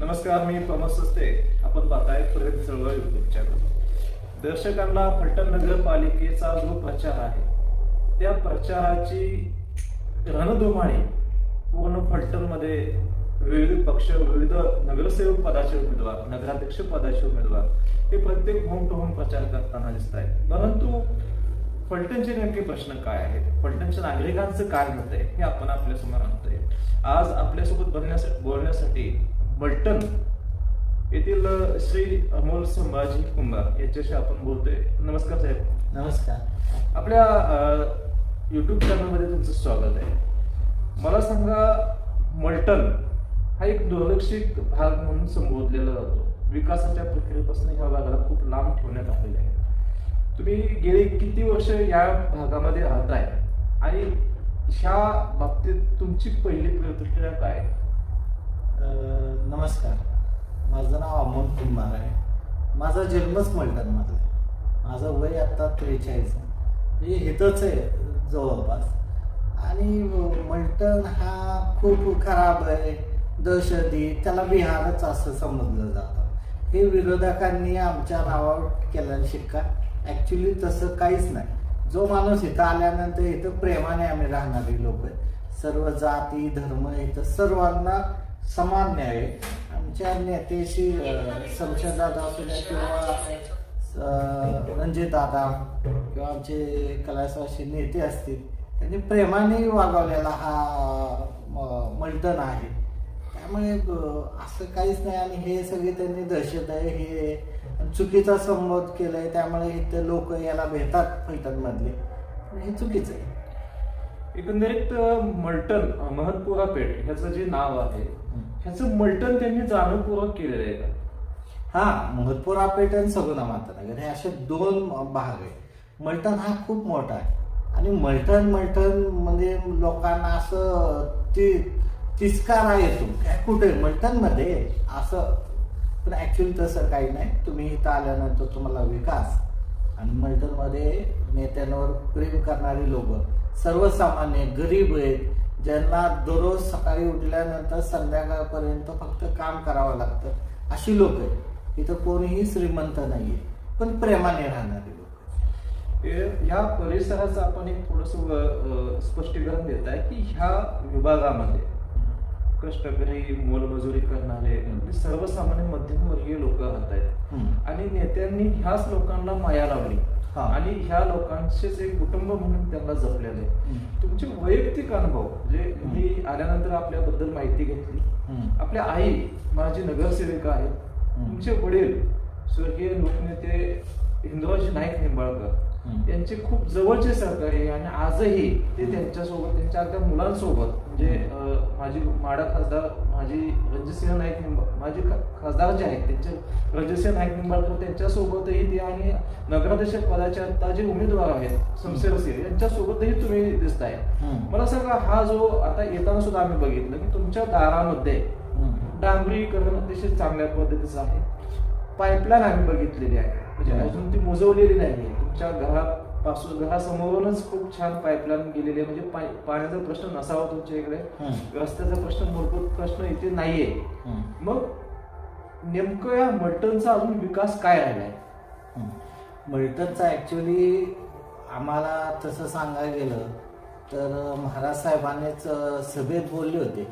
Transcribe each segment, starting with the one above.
नमस्कार मी प्रमोद सस्ते. आपण पाहताय प्रगती चळवळ युट्यूब चॅनल दर्शकांना फलटण नगरपालिकेचा जो प्रचार आहे त्या प्रचाराची रणधुमाळी पूर्ण फलटणमध्ये विविध पक्ष विविध नगरसेवक पदाचे उमेदवार नगराध्यक्ष पदाचे उमेदवार हे प्रत्येक होम टू होम प्रचार करताना दिसत आहेत परंतु फलटणचे नेमके प्रश्न काय आहेत? फलटणच्या नागरिकांचं काय मत आहे हे आपण आपल्यासमोर आणतोय. आज आपल्यासोबत बोलण्यासाठी बोलण्यासाठी फलटण येथील श्री अमोल संभाजी कुंभार याच्याशी आपण बोलतोय. नमस्कार साहेब. नमस्कार. आपल्या युट्यूब चॅनलमध्ये तुमचं स्वागत आहे. मला सांगा मल्टन हा एक दुर्लक्षित भाग म्हणून संबोधलेला जातो. विकासाच्या प्रक्रियेपासून ह्या भागाला खूप लांब ठेवण्यात आलेले आहे. तुम्ही गेली किती वर्ष या भागामध्ये राहताय? आणि ह्या बाबतीत तुमची पहिली प्रतिक्रिया काय नमस्कार. माझं नाव अमोल कुंभार आहे. माझा जन्मच मलटणमधला आहे. माझं वय आत्ता त्रेचाळीस आहे. हे इथंच आहे जवळपास. आणि मलटण हा खूप खराब आहे. दहशती त्याला बिहारच असं समजलं जातं. हे विरोधकांनी आमच्या नावावर केलेला शिक्का. ॲक्च्युली तसं काहीच नाही. जो माणूस इथं आल्यानंतर इथं प्रेमाने आम्ही राहणारी लोक आहे सर्व जाती धर्म इथं सर्वांना समान न्याय. आहे. आमच्या नेत्याशी संशयदादा असू द्या किंवा रणजितदादा किंवा आमचे कलासाचे नेते असतील त्यांनी प्रेमाने वागवलेला हा म- आहे. त्यामुळे असं काहीच नाही आणि हे सगळे त्यांनी दहशत आहे हे चुकीचा संबोध आहे त्यामुळे इथे लोक याला भेटतात फलटणमधले. हे चुकीचं आहे. एकंदरीत मल्टन अ, महत्पुरा पेठ ह्याचं जे नाव आहे ह्याचं मल्टन त्यांनी जाणीवपूर्वक केलेलं आहे का? हा महत्पुरा पेट आणि सगुणा मातानगर हे असे दोन भाग आहेत. मल्टन हा खूप मोठा आहे. आणि मल्टन मल्टन म्हणजे लोकांना असं ती तिस्कारा येतो. काय कुठे? मल्टनमध्ये असं. पण ॲक्च्युली तसं काही नाही. तुम्ही इथं आल्यानंतर तुम्हाला विकास. आणि मलटणमध्ये नेत्यांवर प्रेम करणारी लोक. सर्वसामान्य गरीब आहेत ज्यांना दररोज सकाळी उठल्यानंतर संध्याकाळपर्यंत फक्त काम करावं लागतं अशी लोक आहेत. इथं कोणीही श्रीमंत नाही आहे पण प्रेमाने राहणारी लोक ह्या परिसराचं आपण एक थोडस स्पष्टीकरण देत आहे की ह्या विभागामध्ये कष्टकरी मोलमजुरी करणारे म्हणजे सर्वसामान्य मध्यमवर्गीय लोक राहत आहेत. आणि नेत्यांनी ह्याच लोकांना माया लावली. आणि ह्या लोकांचेच एक कुटुंब म्हणून त्यांना जपलेलं आहे. तुमचे वैयक्तिक अनुभव म्हणजे मी आल्यानंतर आपल्याबद्दल माहिती घेतली. आपल्या आई माझी नगरसेविका आहेत हम्म. तुमचे वडील स्वर्गीय लोकनेते हिंदुराजी नाईक निंबाळकर हम्म. यांचे खूप जवळचे सहकारी आणि आजही ते त्यांच्यासोबत त्यांच्या अगदी मुलांसोबत म्हणजे माझी माडा खासदार माझी रणजितसिंह नाईक निंबा माझे खासदार जे आहेत त्यांचे रणजितसिंह नाईक निंबाळकर त्यांच्यासोबतही ते आणि नगराध्यक्ष पदाचे आता जे उमेदवार आहेत शमशेर सिंह यांच्यासोबतही तुम्ही दिसताय. मला सांगा हा जो आता येताना सुद्धा आम्ही बघितलं की तुमच्या दारामध्ये. डांबरीकरण अतिशय चांगल्या पद्धतीचं आहे पाईपलाईन आम्ही बघितलेली आहे म्हणजे. अजून ती मुजवलेली नाही तुमच्या घरापासून घरासमोरूनच खूप छान पाईपलाईन गेलेली आहे. म्हणजे पाण्याचा प्रश्न नसावा तुमच्या इकडे हम्म. रस्त्याचा प्रश्न मूलभूत प्रश्न इथे नाहीये. हम्म. मग नेमकं या मल्टनचा अजून विकास काय राहिलाय? मल्टनचा ॲक्च्युली आम्हाला तसं सांगायला गेलं तर महाराज साहेबांनीच अं, सभेत बोलले होते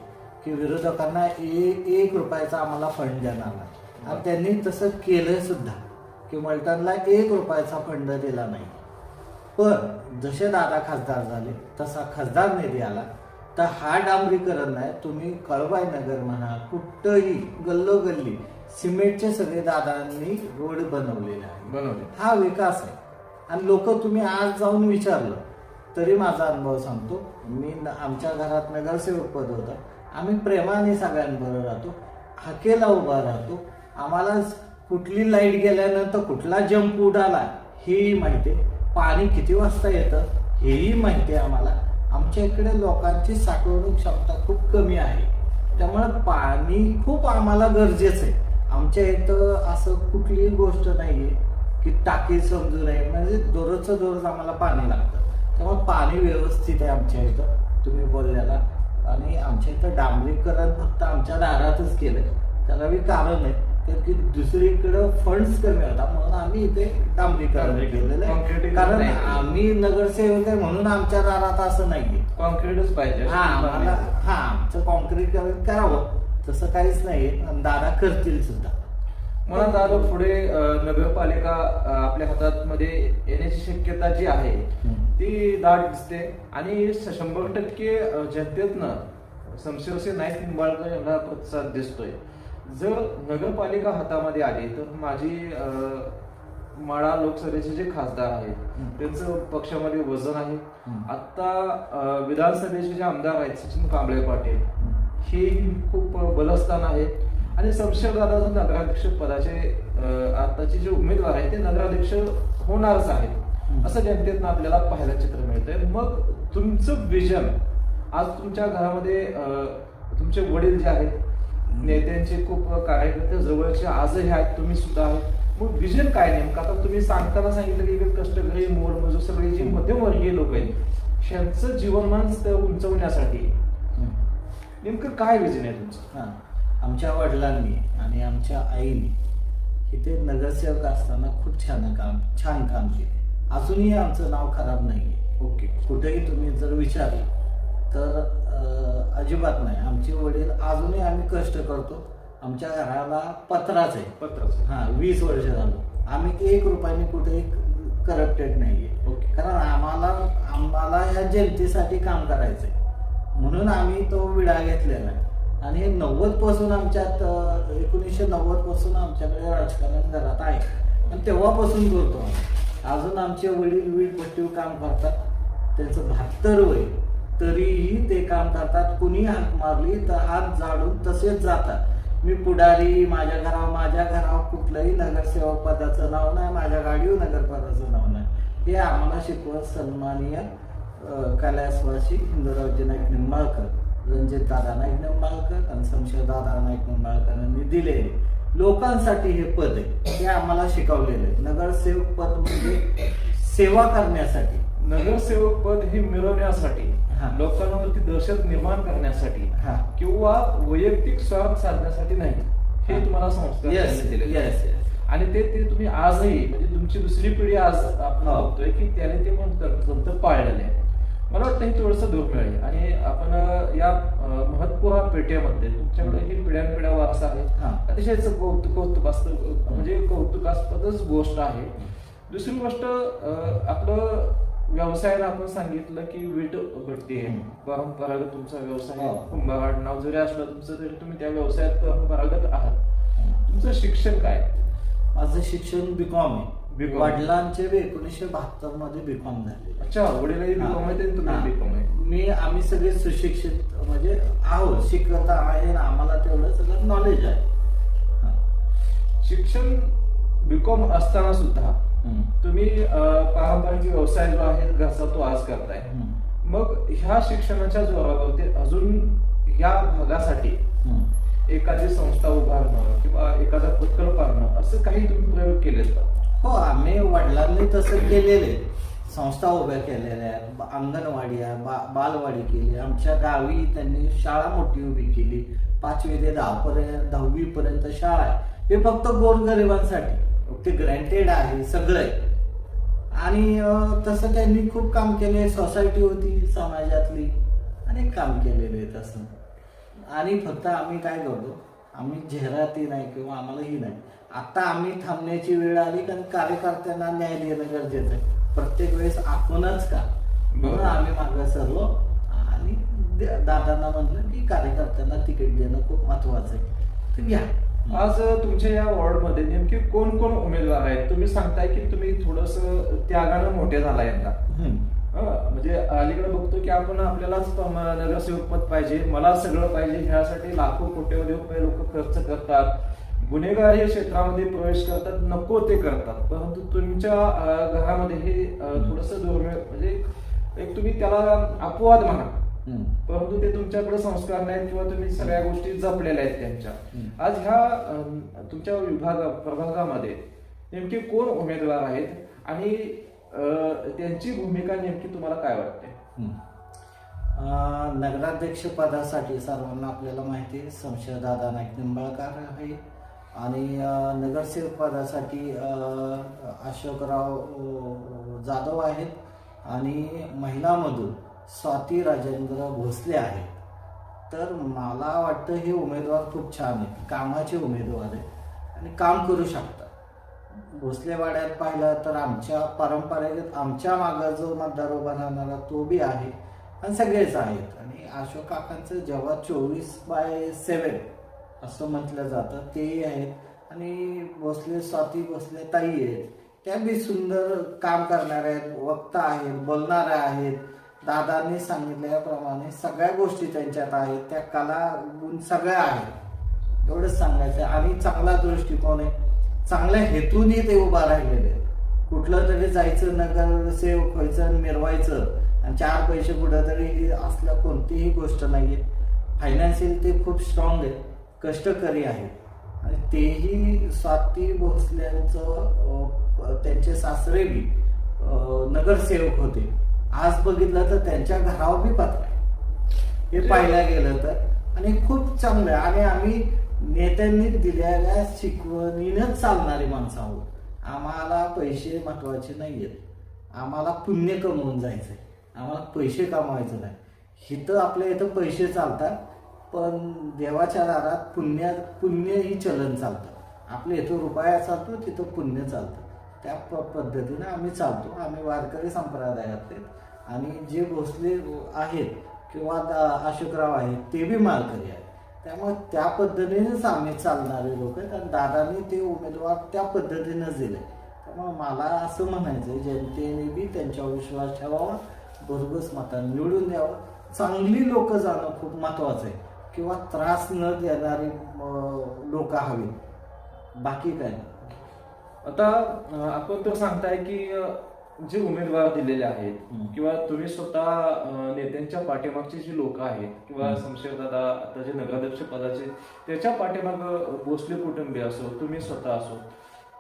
की विरोधकांना एक एक रुपयाचा आम्हाला फंड देणार नाही. आणि त्यांनी तसं केलं सुद्धा की मल्टनला एक रुपयाचा फंड दिला नाही. पण जसे दादा खासदार झाले तसा खासदार निधी आला तर हा डांबरीकरण नाही तुम्ही कळबाई नगर म्हणा कुठंही गल्लोगल्ली सिमेंटचे सगळे दादांनी रोड बनवलेले आहे बनवले. हा विकास आहे. आणि लोक तुम्ही आज जाऊन विचारलं तरी माझा अनुभव सांगतो मी न- आमच्या घरात नगरसेवक पद होतं. आम्ही प्रेमाने सगळ्यांबरोबर राहतो. हाकेला उभा राहतो. आम्हाला कुठली लाइट गेल्यानंतर कुठला जंप उडाला हेही माहिती. आहे पाणी किती वाजता येतं हेही माहिती आहे आम्हाला. आमच्या इकडे लोकांची साठवणूक क्षमता खूप कमी आहे. त्यामुळे पाणी खूप आम्हाला गरजेचं आहे. आमच्या इथं असं कुठलीही गोष्ट नाही आहे की टाकी समजू नये. म्हणजे दररोजचं दररोज आम्हाला पाणी लागतं. त्यामुळे पाणी व्यवस्थित आहे आमच्या इथं. तुम्ही बोललेला. आणि आमच्या इथं डांबरीकरण फक्त आमच्या दारातच केलं त्याला बी कारण आहे. तर की दुसरीकडे फंड्स कमी होता म्हणून आम्ही इथे डांबरीकरण. केलेलं आहे. कारण नाही. आम्ही नगरसेवक आहे म्हणून आमच्या दारात असं नाहीये. कॉन्क्रीटच पाहिजे. हा आम्हाला हा आमचं कॉन्क्रीटीकरण करावं. तसं काहीच नाहीये. आणि दादा करतील सुद्धा. मला दादा पुढे अं, नगरपालिका अं, आपल्या हातात मध्ये येण्याची शक्यता जी आहे हम्म. ती दाट दिसते. आणि श- शंभर टक्के अं, जनतेतनं शमशेरसे नाईक निंबाळकर यांना प्रतिसाद दिसतोय. जर नगरपालिका हातामध्ये आली तर माझी माळा लोकसभेचे जे खासदार आहेत. त्यांचं पक्षामध्ये वजन आहे. आता विधानसभेचे जे आमदार आहेत सचिन कांबळे पाटील हे खूप बलस्थान आहे आणि शमशेरदादा नगराध्यक्ष पदाचे आताचे जे उमेदवार आहेत ते नगराध्यक्ष होणारच आहेत. असं जनतेतनं आपल्याला पाहायला चित्र मिळतंय. मग तुमचं विजन आज तुमच्या घरामध्ये तुमचे वडील जे आहेत नेत्यांचे खूप कार्यकर्ते जवळचे आजही आहेत तुम्ही सुद्धा आहेत. मग विजन काय नेमकं? आता तुम्ही सांगताना सांगितलं की कष्टकरी मोलमजूर सगळे जे मध्यमवर्गीय लोक आहेत त्यांचं जीवनमान उंचवण्यासाठी नेमकं काय विजन आहे तुमचं? हा. आमच्या वडिलांनी आणि आमच्या आईने इथे नगरसेवक असताना खूप छान काम छान काम केले. अजूनही आमचं नाव खराब नाहीये. ओके. कुठेही तुम्ही जर विचारलं तर अजिबात नाही. आमचे वडील अजूनही आम्ही कष्ट करतो. आमच्या घराला पत्राच आहे. पत्रच हा वीस वर्ष झालं. आम्ही एक रुपयाने कुठेही करप्टेड नाहीये. ओके. कारण आम्हाला आम्हाला या जनतेसाठी काम करायचंय. म्हणून आम्ही तो विडा घेतलेला आहे. आणि हे नव्वदपासून आमच्यात एकोणीसशे नव्वदपासून आमच्याकडे राजकारण घरात आहे. आणि तेव्हापासून करतो आम्ही. अजून आमचे वडील वीटपट्टीवर काम करतात. त्यांचं बहात्तर वय. तरीही ते काम करतात. कुणी हाक मारली तर हात झाडून तसेच जातात. मी पुढारी माझ्या घरावर माझ्या घरावर कुठलंही नगरसेवक पदाचं नाव नाही माझ्या गाडीवर नगरपदाचं नाव नाही. हे आम्हाला शिकवत सन्मानीय कलास्वासी हिंदूरावजी नाईक निंबाळकर रणजित दादा नाईक निंबाळकर आणि संशय दादा नाईक निंबाळकरांनी दिलेले. लोकांसाठी हे पद आहे. हे आम्हाला शिकवलेलं. आहे नगरसेवक पद म्हणजे सेवा करण्यासाठी. नगरसेवक पद हे मिळवण्यासाठी. लोकांवरती दहशत निर्माण करण्यासाठी हा. किंवा वैयक्तिक स्वार्थ साधण्यासाठी नाही. हे. तुम्हाला आणि ते ते तुम्ही आजही म्हणजे तुमची दुसरी पिढी आज आपण हो. बघतोय की त्याने ते पण तंत्र पाळलेले आहे मला वाटतं हे थोडंसं दुर्मिळ आहे. आणि आपण या अं, महत्पूर्ण पेठेमध्ये तुमच्याकडे ही पिढ्यानपिढ्या वारसा आहे. अतिशय कौतुक कौतुकास्पद म्हणजे कौतुकास्पदच गोष्ट आहे. दुसरी गोष्ट आपलं व्यवसायाला आपण सांगितलं की वीट हम्म. परंपरागत तुमचा व्यवसाय हो. कुंभार नाव जरी असलं तुमचं तरी तुम्ही त्या व्यवसायात परंपरागत आहात तुमचं शिक्षण काय माझं शिक्षण बीकॉम आहे. वडिलांचे बी एकोणीसशे बहात्तरमध्ये बीकॉम झाले अच्छा वडीलही बीकॉम आहे तुम्ही बीकॉम आहे मी आम्ही सगळे सुशिक्षित म्हणजे आहोत शिकत आहे आणि आम्हाला तेवढं सगळं नॉलेज आहे. शिक्षण बीकॉम असताना सुद्धा. तुम्ही पारंपरिक व्यवसाय जो आहे घरचा तो आज करताय. मग ह्या शिक्षणाच्या जोरावरती अजून या भागासाठी. एखादी संस्था उभारणं किंवा एखादा प्रकल्प आणणं असं काही तुम्ही प्रयोग केलेत का? हो आम्ही वडिलांनी तसं केलेले संस्था उभ्या केलेल्या आहेत. अंगणवाडी आहे बा बालवाडी केली. आमच्या गावी त्यांनी शाळा मोठी उभी केली. पाचवी ते दहा पर्यंत दहावी पर्यंत शाळा आहे. हे फक्त गोरगरिबांसाठी. ते ग्रँटेड आहे सगळं. आहे आणि तसं त्यांनी खूप काम केले. सोसायटी होती समाजातली. अनेक काम केलेले आहे तसं आणि फक्त आम्ही काय करतो आम्ही जाहिराती नाही किंवा आम्हाला ही नाही. आता आम्ही थांबण्याची वेळ आली कारण कार्यकर्त्यांना न्याय देणं गरजेचं आहे. प्रत्येक वेळेस आपणच का? म्हणून. आम्ही मागे सरलो. आणि दादांना म्हणलं की कार्यकर्त्यांना तिकीट देणं खूप महत्वाचं आहे. तर घ्या आज तुमच्या या वॉर्डमध्ये नेमके कोण कोण उमेदवार आहेत तुम्ही सांगताय की तुम्ही थोडस त्यागानं मोठे झाला यंदा. हं, म्हणजे अलीकडे बघतो की आपण आपल्यालाच नगरसेवक पद पाहिजे मला सगळं पाहिजे ह्यासाठी लाखो कोट्यवधी रुपये लोक खर्च करतात गुन्हेगार या क्षेत्रामध्ये प्रवेश करतात नको ते करतात परंतु तुमच्या घरामध्ये हे थोडस दुर्मिळ म्हणजे एक तुम्ही त्याला अपवाद म्हणा. परंतु ते तुमच्याकडे संस्कार नाहीत किंवा तुम्ही सगळ्या गोष्टी जपलेल्या आहेत त्यांच्या. आज ह्या तुमच्या विभाग प्रभागामध्ये नेमके कोण उमेदवार आहेत आणि त्यांची भूमिका नेमकी तुम्हाला काय वाटते? नगराध्यक्ष पदासाठी सर्वांना आपल्याला माहिती आहे संशयदादा नाईक निंबाळकर आहे. आणि नगरसेवक पदासाठी अशोकराव जाधव आहेत. आणि महिलामधून स्वाती राजेंद्र भोसले आहेत. तर मला वाटतं हे उमेदवार खूप छान आहेत. कामाचे उमेदवार आहेत. आणि काम करू शकतात. भोसलेवाड्यात पाहिलं तर आमच्या पारंपरिक आमच्या मागं जो मतदार उभा राहणारा तो बी आहे. आणि सगळेच आहेत. आणि अशोक काकांचं जेव्हा चोवीस बाय सेवन असं म्हटलं जातं तेही आहेत. आणि भोसले स्वाती भोसले ताई आहेत. त्या बी सुंदर काम करणाऱ्या आहेत वक्ता आहेत बोलणाऱ्या आहेत. दादांनी सांगितल्याप्रमाणे सगळ्या गोष्टी त्यांच्यात आहेत त्या कला गुण सगळ्या आहेत. एवढंच सांगायचं आणि चांगला दृष्टिकोन आहे. चांगल्या हेतूनही ते उभा राहिलेले आहेत. कुठलं तरी जायचं नगरसेवक व्हायचं आणि मिरवायचं आणि चार पैसे कुठं तरी असलं कोणतीही गोष्ट नाही आहे फायनान्शियल ते खूप स्ट्रॉंग आहे. कष्टकरी आहेत. आणि तेही स्वाती भोसल्यांचं त्यांचे सासरे बी नगरसेवक होते. आज बघितलं तर त्यांच्या घरावर बी पत्र आहे. हे पाहायला गेलं तर. आणि खूप चांगलं आहे. आणि आम्ही नेत्यांनी दिलेल्या शिकवणीनंच चालणारी माणसं आहोत. आम्हाला पैसे महत्त्वाचे नाही आहेत आम्हाला पुण्य कमवून जायचंय. आम्हाला पैसे कमवायचे नाही. इथं आपल्या इथं पैसे चालतात पण देवाच्या दारात पुण्य पुण्य ही चलन चालतं. आपल्या इथं रुपया चालतो तिथं पुण्य चालतं. त्या प पद्धतीनं आम्ही चालतो. आम्ही वारकरी संप्रदायातले. आणि जे भोसले आहेत किंवा दा- अशोकराव आहेत ते बी मालकरी आहेत. त्यामुळे त्या पद्धतीनेच आम्ही चालणारे लोक आहेत आणि दादांनी ते उमेदवार त्या पद्धतीनंच दिले. त्यामुळे मला असं म्हणायचं आहे जनतेने बी त्यांच्यावर विश्वास ठेवावा भरघोस मतांनी निवडून द्यावं. चांगली लोक जाणं खूप महत्वाचं आहे. किंवा त्रास न देणारी लोक हवी बाकी काय? आता आपण तर सांगताय की जे उमेदवार दिलेले आहेत. किंवा तुम्ही स्वतः नेत्यांच्या पाठीमागचे जे लोक आहेत किंवा. शमशेरदादा आता जे नगराध्यक्ष पदाचे त्याच्या पाठीमाग भोसले कुटुंबी असो तुम्ही स्वतः असो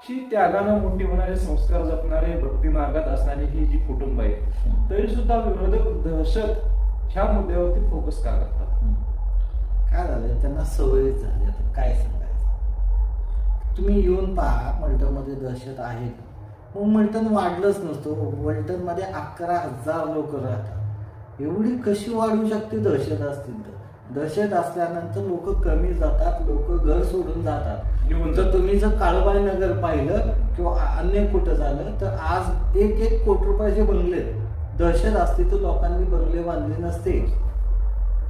ही त्यागानं मोठी होणारे संस्कार जपणारे भक्ती मार्गात असणारी ही जी कुटुंब आहेत तरी सुद्धा विरोधक दहशत ह्या मुद्द्यावरती फोकस का करतात. काय झालं त्यांना सवयच झाली आता काय सांगायचं तुम्ही येऊन पहा मल्टनमध्ये दहशत आहे का मग मल्टन वाढलंच नसतं. मल्टनमध्ये अकरा हजार लोक राहतात. एवढी कशी वाढू शकते दहशत असतील तर? दहशत असल्यानंतर लोक कमी जातात लोक घर सोडून जातात. येऊन जर तुम्ही जर काळबाई नगर पाहिलं किंवा अन्य कुठं झालं तर आज एक एक कोटी रुपयाचे बंगले. दहशत असते तर लोकांनी बंगले बांधले नसते.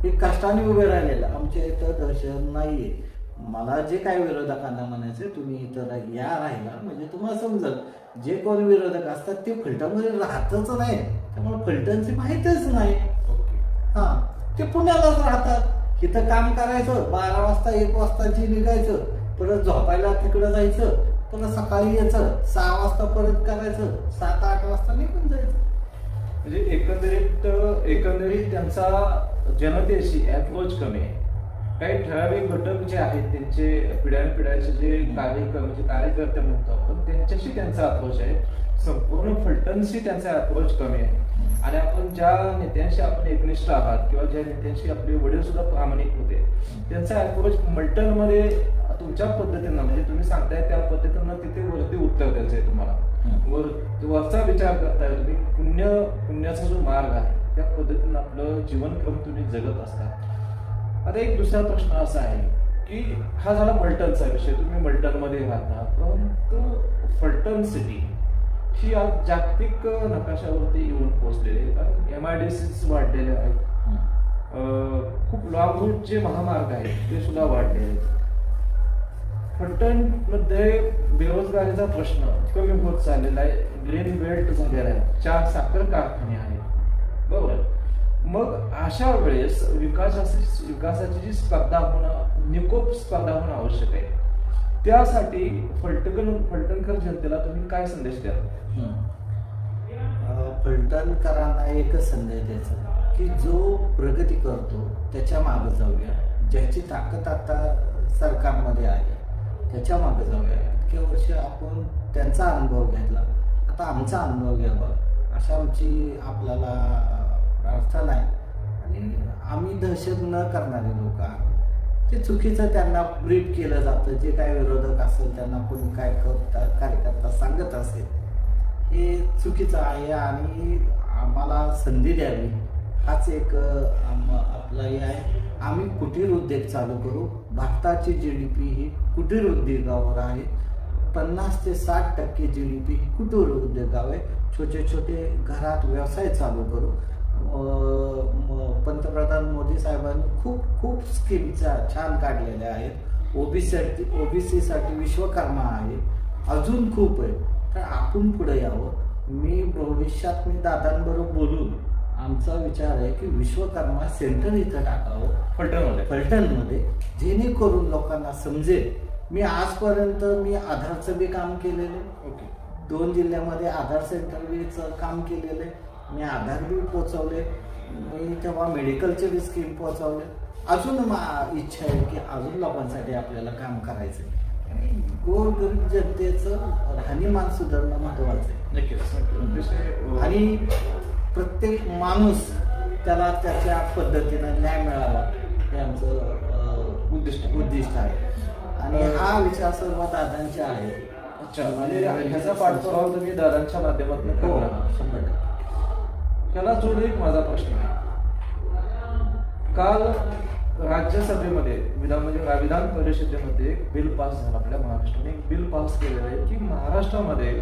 हे कष्टाने उभे राहिलेलं. आमच्या इथं दहशत नाहीये. मला जे काय विरोधकांना म्हणायचं तुम्ही इथं या राहिला. म्हणजे तुम्हाला समजत जे कोण विरोधक असतात ते फलटणमध्ये राहतच नाही. त्यामुळे फलटणची माहितीच नाही. हा. ते पुण्यालाच राहतात. इथं काम करायचं बारा वाजता एक वाजता जे निघायचं परत झोपायला तिकडं जायचं परत सकाळी यायचं सहा वाजता परत करायचं सात आठ वाजता निघून जायचं. म्हणजे एकंदरीत एकंदरीत त्यांचा जनतेशी अप्रोच कमी आहे. काही ठराविक घटक जे आहेत त्यांचे पिढ्यानपिढ्याचे जे कार्य म्हणजे कार्यकर्ते म्हणतो आपण त्यांच्याशी त्यांचा अप्रोच आहे. संपूर्ण फलटणशी त्यांचा अप्रोच कमी आहे. आणि आपण ज्या नेत्यांशी आपण एकनिष्ठ आहात किंवा ज्या नेत्यांशी आपले वडील सुद्धा प्रामाणिक होते त्यांचा अप्रोच मल्टनमध्ये तुमच्या पद्धतीनं म्हणजे तुम्ही सांगताय त्या पद्धतीनं तिथे वरती उत्तर द्यायचं आहे तुम्हाला. वर वरचा विचार करताय तुम्ही पुण्य पुण्याचा जो मार्ग आहे त्या पद्धतीनं आपलं जीवनक्रम तुम्ही जगत असता. आता एक दुसरा प्रश्न असा आहे की हा झाला मल्टनचा विषय. तुम्ही मल्टनमध्ये राहता परंतु फलटण सिटी ही आज जागतिक नकाशावरती येऊन पोहोचलेली आहे. कारण एम आय डी सीज वाढलेल्या आहेत. खूप लॉंग रूट जे महामार्ग आहेत ते सुद्धा वाढलेले आहेत. फलटणमध्ये बेरोजगारीचा प्रश्न कमी होत चाललेला आहे. ग्रीन बेल्ट झालेला आहे. चार साखर कारखाने आहेत. बरोबर? मग अशा वेळेस विकासाची विकासाची जी स्पर्धा होणं निकोप स्पर्धा होणं आवश्यक आहे. त्यासाठी फलटण फलटणकर जनतेला तुम्ही काय संदेश द्याल? फलटणकरांना एकच संदेश द्यायचा की जो प्रगती करतो त्याच्यामागे जाऊया. ज्याची ताकद आता सरकारमध्ये आहे त्याच्यामागे जाऊया. इतके वर्ष आपण त्यांचा अनुभव घेतला. आता आमचा अनुभव घ्यावा अशा आमची आपल्याला प्रार्थना आहे आणि आम्ही दहशत न करणारे लोक आहोत. ते चुकीचं त्यांना ब्रीफ केलं जातं. जे काय विरोधक असेल त्यांना कोणी काय करतात कार्यकर्ता सांगत असेल हे चुकीचं आहे आणि आम्हाला संधी द्यावी. हाच एक आम- आपला हे आहे. आम्ही कुटीर उद्योग चालू करू. भारताची जी डी पी ही कुटीर उद्योगावर आहे. पन्नास ते साठ टक्के जी डी पी ही कुटीर उद्योगावर आहे. छोटे छोटे घरात व्यवसाय चालू करू. पंतप्रधान मोदी साहेबांनी खूप खूप स्कीमच्या छान काढलेल्या आहेत. ओबीसी ओबीसीसाठी विश्वकर्मा आहे अजून खूप आहे तर आपण पुढे यावं. मी भविष्यात मी दादांबरोबर बोलून आमचा विचार आहे की विश्वकर्मा सेंटर इथं टाकावं. फलटणमध्ये. फलटणमध्ये जेणेकरून लोकांना समजेल. मी आजपर्यंत मी आधारचं बी काम केलेलं आहे. ओके. दोन जिल्ह्यामध्ये आधार सेंटर बीचं काम केलेलं आहे. मी आधार बी पोचवले मी तेव्हा मेडिकलचे बी स्कीम पोचवले अजून मा- इच्छा आहे की अजून लोकांसाठी आपल्याला काम करायचं आहे आणि गोरगरीब जनतेचं राहणीमान सुधारणं महत्वाचं आहे. नक्कीच आणि प्रत्येक माणूस त्याला त्याच्या पद्धतीनं न्याय मिळावा हे आमचं उद्दिष्ट. उद्दिष्ट आहे. आणि हा विचार सर्व दादांचे आहे अच्छा म्हणजे ह्याचा पाठपुरावा तुम्ही दादांच्या माध्यमातून हो. शंभर टक्के. त्याला जोडून एक माझा प्रश्न आहे. काल राज्यसभेमध्ये विधान म्हणजे विधान परिषदेमध्ये एक बिल पास झाला आपल्या महाराष्ट्राने. एक बिल पास केलेलं आहे की महाराष्ट्रामध्ये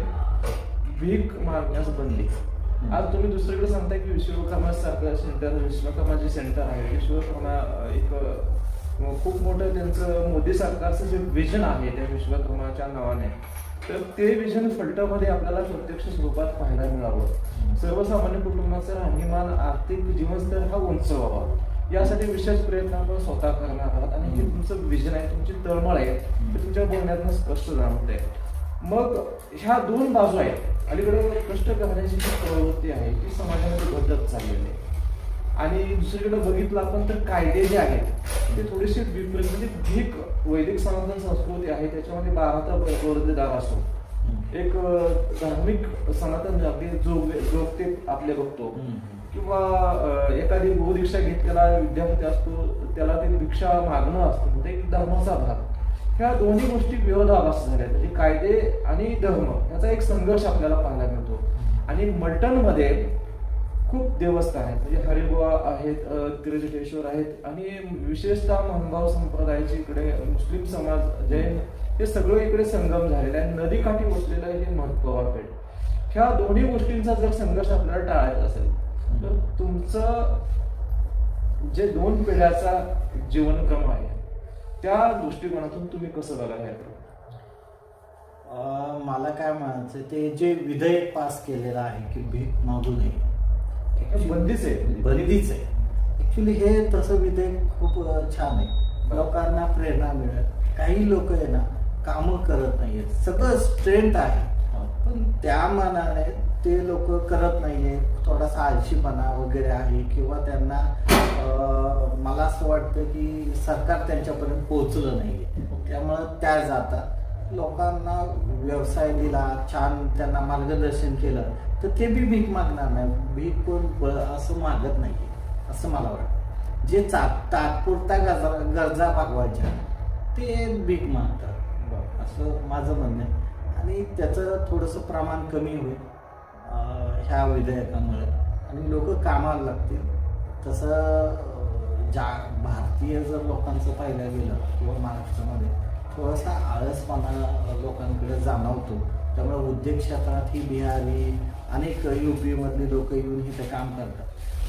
भीक मागण्यास बंदी. आज तुम्ही दुसरीकडे सांगताय की विश्वकर्मा सारखं सेंटर विश्वकर्मा जे सेंटर आहे विश्वकर्मा एक खूप मोठं त्यांचं मोदी सरकारचं जे विजन आहे त्या विश्वकर्माच्या नावाने तर ते विजन फल्टामध्ये आपल्याला प्रत्यक्ष स्वरूपात पाहायला मिळावं. सर्वसामान्य कुटुंबाचा राहणीमान आर्थिक जीवनस्तर हा उंच व्हावा. यासाठी विशेष प्रयत्न आपण स्वतः करणार आहात आणि हे तुमचं विजन आहे तुमची तळमळ आहे ते तुमच्या बोलण्यातून स्पष्ट जाणवत आहे मग ह्या दोन बाजू आहेत. अलीकडे कष्ट करण्याची जी प्रवृत्ती आहे ती समाजामध्ये बदलत चाललेली आहे. आणि दुसरीकडे बघितलं आपण तर कायदे जे आहेत ते थोडेसे विपरीत म्हणजे भीक वैदिक सनातन संस्कृती आहे त्याच्यामध्ये बाराचा वर्गदार असतो. एक धार्मिक सनातन अगदी जोग जोगते आपले बघतो. किंवा एखादी गुरुदीक्षा घेतलेला विद्यार्थी असतो त्याला ते भिक्षा मागणं असतं ते एक धर्माचा भाग. ह्या दोन्ही गोष्टी विरोधाभास झाल्या म्हणजे कायदे आणि धर्म याचा एक संघर्ष आपल्याला पाहायला मिळतो. आणि मल्टनमध्ये खूप देवस्थान आहेत. म्हणजे हरिगुवा आहेत अ, तिरुजटेश्वर आहेत आणि विशेषतः महानुभाव संप्रदायाचे इकडे मुस्लिम समाज जैन हे सगळं इकडे संगम झालेलं आहे. नदीकाठी वसलेलं आहे हे महत्वार पेठ ह्या दोन्ही गोष्टींचा जर संघर्ष आपल्याला टाळायचा असेल तर तुमचं जे दोन पिढ्याचा जीवनक्रम आहे त्या दृष्टिकोनातून तुम्ही कसं बघायला मला काय म्हणायचं ते जे विधेयक पास केलेलं आहे की भीक मागू नये बंदीच आहे. बंदीच आहे. ऍक्च्युली हे तसं विधेयक खूप छान आहे. लोकांना प्रेरणा मिळत. काही लोक आहे ना कामं करत नाहीयेत. सगळं स्ट्रेंथ आहे. पण त्या मानाने ते लोक करत नाहीये थोडासा आळशीपणा वगैरे आहे किंवा त्यांना मला असं वाटतं की सरकार त्यांच्यापर्यंत पोहोचलं नाहीये. त्यामुळं त्या जातात. लोकांना व्यवसाय दिला छान त्यांना मार्गदर्शन केलं. तर ते बी भीक मागणार नाही. भीक कोण असं मागत नाही असं मला वाटतं. जे चा तात्पुरता गरजा गरजा भागवायच्या ते भीक मागतात. असं माझं म्हणणं आहे. आणि त्याचं थोडंसं प्रमाण कमी होईल ह्या विधेयकामुळे. आणि लोक कामाला लागतील. तसं जा भारतीय जर लोकांचं पाहिलं गेलं किंवा महाराष्ट्रामध्ये थोडासा आळसपणा लोकांकडे जाणवतो. त्यामुळे उद्योग क्षेत्रात ही बिहारी अनेक यू मधली लोक येऊन इथं काम करतात.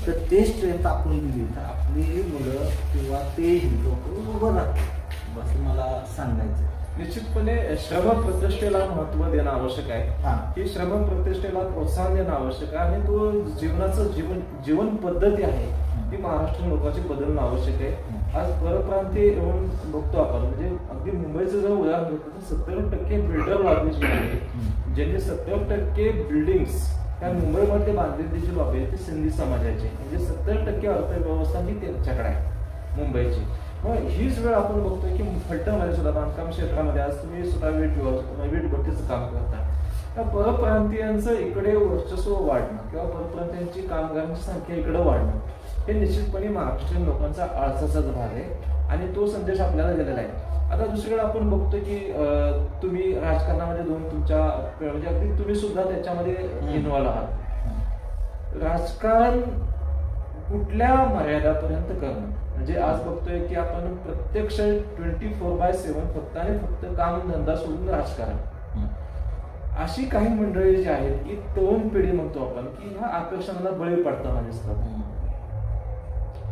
तर ते स्ट्रेंथ आपण दिली. तर आपली मुलं किंवा तेही लोक उभं राहतील. असं मला सांगायचं. निश्चितपणे श्रम प्रतिष्ठेला महत्त्व देणं आवश्यक आहे. हा. ही श्रम प्रतिष्ठेला प्रोत्साहन देणं आवश्यक आहे. आणि तो जीवनाचं जीवन जीवन पद्धती आहे ती महाराष्ट्रीयन लोकांची बदलणं आवश्यक आहे. आज परप्रांतीय येऊन बघतो आपण. म्हणजे अगदी मुंबईचं जर उदाहरण घेतलं तर सत्तर टक्के लॉबी जी आहे. ज्यांचे सत्तर टक्के बिल्डिंग्स त्या मुंबईमध्ये बांधलेली जी लॉबी आहे ती सिंधी समाजाची. म्हणजे सत्तर टक्के अर्थव्यवस्था ही त्यांच्याकडे आहे मुंबईची. मग हीच वेळ आपण बघतोय की फलटणमध्ये सुद्धा बांधकाम क्षेत्रामध्ये आज तुम्ही स्वतः वीट व्यवस्था वीट भट्टीचं काम करता. त्या परप्रांतीयांचं इकडे वर्चस्व वाढणं किंवा परप्रांतीयांची कामगारांची संख्या इकडे वाढणं हे निश्चितपणे महाराष्ट्रीयन लोकांचा आळसाचाच भाग आहे. आणि तो संदेश आपल्याला दिलेला आहे. आता दुसरीकडे आपण बघतो की तुम्ही राजकारणामध्ये दोन तुमच्या म्हणजे अगदी तुम्ही सुद्धा त्याच्यामध्ये इन्व्हॉल्व आहात. राजकारण कुठल्या मर्यादापर्यंत करणं? म्हणजे आज बघतोय की आपण प्रत्यक्ष ट्वेंटी फोर बाय सेव्हन फक्त आणि फक्त काम धंदा सोडून राजकारण. अशी काही मंडळी जी आहेत की तरुण पिढी म्हणतो आपण की ह्या आकर्षणाला बळी पडताना दिसतात.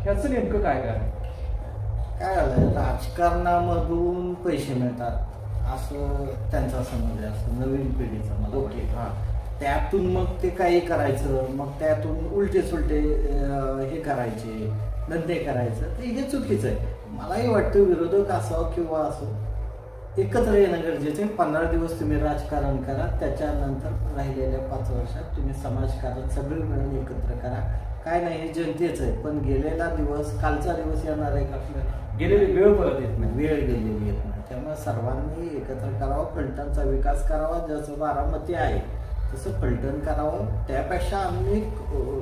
ह्याचं नेमकं काय कारण? काय राजकारणामधून पैसे मिळतात असं त्यांचा समज आहे असं नवीन पिढीचं मला ओके. वाटतं. हा त्यातून मग ते काही करायचं मग त्यातून उलटे सुलटे अं, हे करायचे धंदे करायचं ते हे चुकीचं आहे. मलाही वाटतं विरोधक असावं किंवा असो एकत्र येणं गरजेचं आहे. पंधरा दिवस तुम्ही राजकारण करा त्याच्यानंतर राहिलेल्या पाच वर्षात तुम्ही समाजकारण सगळे मिळून एकत्र करा. काय नाही हे जनतेचं आहे. पण गेलेला दिवस कालचा दिवस येणार आहे का? आपल्याला गेलेली वेळ परत येत नाही. वेळ गेलेली आहे ना त्यामुळे सर्वांनी एकत्र करावं फलटणचा विकास करावा जसं बारामती आहे तसं फलटण करावं. त्यापेक्षा आम्ही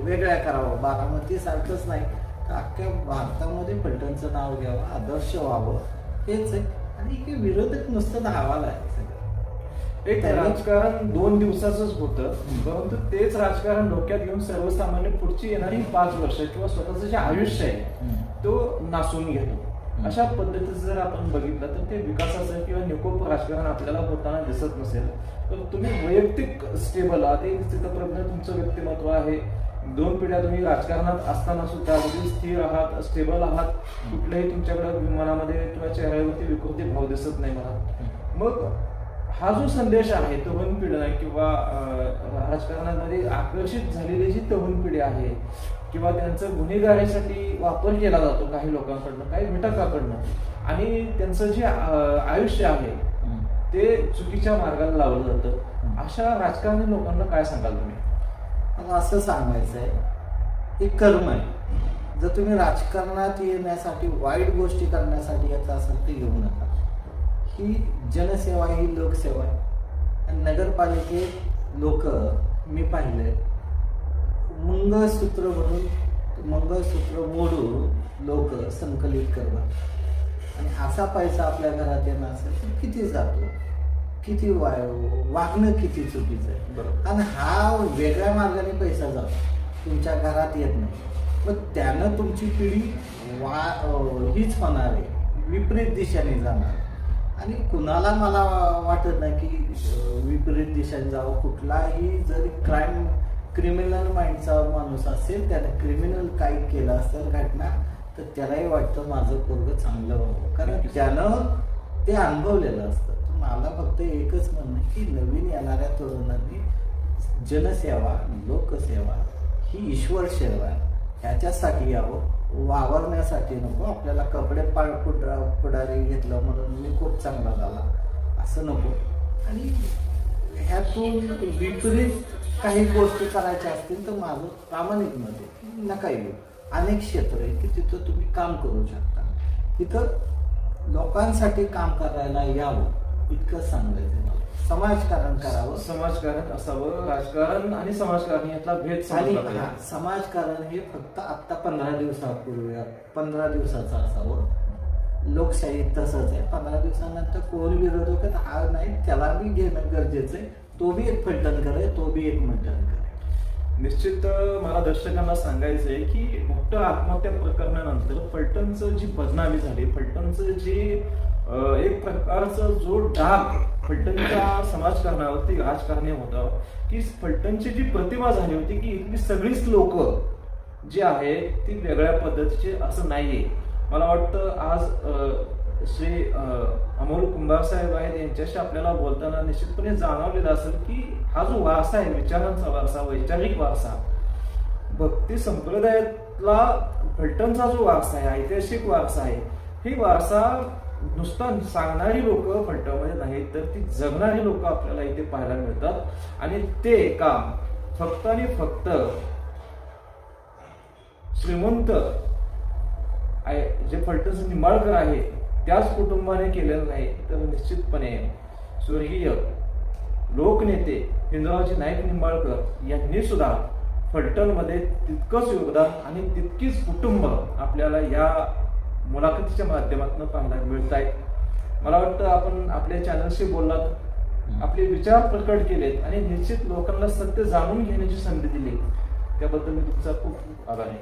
वेगळ्या करावं. बारामती सारखंच नाही. तर अख्ख्या भारतामध्ये फलटणचं नाव घ्यावं आदर्श व्हावं हेच आहे. आणि हे विरोधक नुसतं धावाला आहे सगळं. एक राजकारण दोन दिवसाचंच होतं. परंतु तेच राजकारण डोक्यात घेऊन सर्वसामान्य पुढची येणारी पाच वर्ष किंवा स्वतःचं जे आयुष्य आहे तो नासून घेतो. अशा पद्धतीचं जर आपण बघितलं तर ते विकासाचं किंवा निकोप राजकारण आपल्याला होताना दिसत नसेल. तर तुम्ही वैयक्तिक स्टेबल आहात. एक स्थितप्रज्ञ तुमचं व्यक्तिमत्व आहे. दोन पिढ्या तुम्ही राजकारणात असताना सुद्धा अगदी स्थिर आहात स्टेबल आहात. कुठल्याही तुमच्याकडे मनामध्ये किंवा चेहऱ्यावरती विकृती भाव दिसत नाही मला मग हा जो संदेश आहे तरुण पिढी किंवा राजकारणामध्ये आकर्षित झालेली जी तरुण पिढी आहे किंवा त्यांचं गुन्हेगारीसाठी वापर केला जातो काही लोकांकडनं काही घटकाकडनं. आणि त्यांचं जे आयुष्य आहे ते चुकीच्या मार्गाला लावलं जातं. अशा राजकारणी लोकांना काय सांगाल तुम्ही? मला असं सांगायचं आहे हे कर्म आहे. जर तुम्ही राजकारणात येण्यासाठी वाईट गोष्टी करण्यासाठी येत असाल तर येऊ नका. ही जनसेवा ही लोकसेवा आहे. आणि नगरपालिकेत लोक मी पाहिले मंगळसूत्र म्हणून मंगळसूत्र मोडून लोक संकलित करतात. आणि असा पैसा आपल्या घरात येणार असेल तर किती जातो? किती वा वागणं किती चुकीचं आहे? बरोबर. आणि हा वेगळ्या मार्गाने पैसा जातो. तुमच्या घरात येत नाही. मग त्यानं तुमची पिढी वा हीच होणार आहे. विपरीत दिशेने जाणार. आणि कुणाला मला वाटत नाही की विपरीत दिशेने जावं. कुठलाही जरी क्राईम क्रिमिनल माइंडचा माणूस असेल त्याने क्रिमिनल काही केलं असेल घटना तर त्यालाही वाटतं माझं पोरग चांगलं व्हावं. कारण त्यानं ते अनुभवलेलं असतं. मला फक्त एकच म्हणणं की नवीन येणाऱ्या तरुणांनी जनसेवा लोकसेवा ही ईश्वर सेवा ह्याच्यासाठी यावं. वावरण्यासाठी नको. आपल्याला कपडे पा पुडा पुढारी घेतलं म्हणून मी खूप चांगला झाला. असं नको. आणि ह्यातून विपरीत काही गोष्टी करायच्या असतील तर माझं प्रामाणिक मत आहे नका येऊ. अनेक क्षेत्र आहे की तिथं तुम्ही काम करू शकता. तिथं लोकांसाठी काम करायला यावं इतकं सांगायचं मला. समाजकारण करावं. समाजकारण असावं राजकारण आणि समाजकारण यातला भेद आणि हा, समाजकारण हे फक्त आता पंधरा दिवसापूर्वी पंधरा दिवसाचं असावं. लोकशाही तसंच आहे. पंधरा दिवसानंतर कोण विरोधक हा नाही त्याला बी घेणं गरजेचं आहे. तो भी एक फलटण करे तो बी एक मंथन करे. निश्चित मला दर्शकांना सांगायचं आहे की मोठं आत्महत्या प्रकरणानंतर फलटणचं जी बदनामी झाली फलटणचं जे एक प्रकारचं जो डाग फलटणच्या समाजकारणावरती राजकारणी होता की फलटणची जी प्रतिमा झाली होती की इथली सगळीच लोक जी आहे ती वेगळ्या पद्धतीची असं नाहीये. मला वाटतं आज श्री अमोल कुंभार साहेब आहेत यांच्याशी आपल्याला बोलताना निश्चितपणे जाणवलेलं असेल की हा जो वारसा आहे विचारांचा वारसा वैचारिक वारसा भक्ती संप्रदायातला फलटणचा जो वारसा आहे ऐतिहासिक वारसा आहे ही वारसा नुसता सांगणारी लोक फलटणमध्ये नाहीत तर ती जगणारी लोक आपल्याला इथे पाहायला मिळतात. आणि ते काम फक्त आणि फक्त श्रीमंत जे फलटण निंबाळकर आहे त्याच कुटुंबाने केलेलं नाही तर निश्चितपणे स्वर्गीय लोकनेते हिंदरावजी नाईक निंबाळकर यांनी सुद्धा फलटणमध्ये तितकंच योगदान आणि तितकीच कुटुंब आपल्याला या मुलाखतीच्या माध्यमातून पाहायला मिळत आहेत मला वाटतं आपण आपल्या चॅनलशी बोललात आपले विचार प्रकट केलेत आणि निश्चित लोकांना सत्य जाणून घेण्याची संधी दिली. त्याबद्दल मी तुमचा खूप खूप आभार आहे.